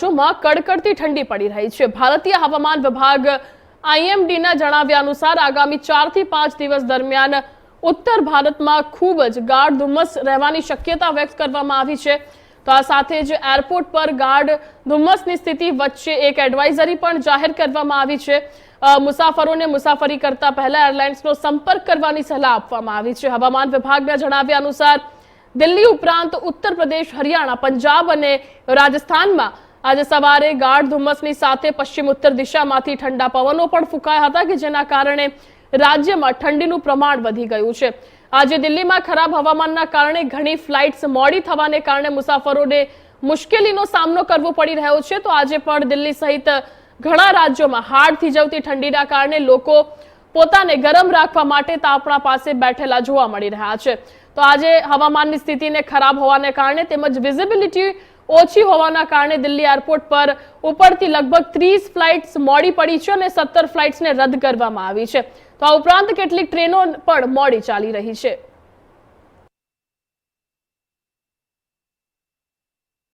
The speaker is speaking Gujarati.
રાજ્યોમાં કડકડતી ઠંડી પડી રહી છે. ભારતીય હવામાન વિભાગ આઈએમડીના જણાવ્યા અનુસાર આગામી ચારથી પાંચ દિવસ દરમિયાન ઉત્તર ભારતમાં ખૂબ જ ગાઢ ધુમ્મસ રહેવાની શક્યતા વ્યક્ત કરવામાં આવી છે. તો આ સાથે જ એરપોર્ટ પર ગાઢ ધુમ્મસની સ્થિતિ વચ્ચે એક એડવાઇઝરી પણ જાહેર કરવામાં આવી છે. મુસાફરોને મુસાફરી કરતા પહેલા એરલાઇન્સનો સંપર્ક કરવાની સલાહ આપવામાં આવી છે. હવામાન વિભાગના જણાવ્યા અનુસાર દિલ્હી ઉપરાંત ઉત્તર પ્રદેશ, હરિયાણા, પંજાબ અને રાજસ્થાનમાં આજે સવારે ગાઢ ધુમ્મસની સાથે પશ્ચિમ ઉત્તર દિશામાંથી ઠંડા પવનો પણ ફૂંકાયા હતા કે જેના કારણે રાજ્યમાં ઠંડીનું પ્રમાણ વધી ગયું છે. આજે દિલ્હીમાં ખરાબ હવામાનના કારણે ઘણી ફ્લાઇટ્સ મોડી થવાને કારણે મુસાફરોને મુશ્કેલીનો સામનો કરવો પડી રહ્યો છે. તો આજે પણ દિલ્હી સહિત ઘણા રાજ્યોમાં હાડ થીજવતી ઠંડીના કારણે લોકો પોતાને ગરમ રાખવા માટે તાપણા પાસે બેઠેલા જોવા મળી રહ્યા છે. તો આજે હવામાનની સ્થિતિને ખરાબ હોવાને કારણે તેમજ વિઝિબિલિટી ઓછી હોવાના કારણે દિલ્હી એરપોર્ટ પર ઉપરથી લગભગ ત્રીસ ફ્લાઇટ્સ મોડી પડી છે અને સત્તર ફ્લાઇટ્સને રદ કરવામાં આવી છે. તો આ ઉપરાંત કેટલીક ટ્રેનો પણ મોડી ચાલી રહી છે.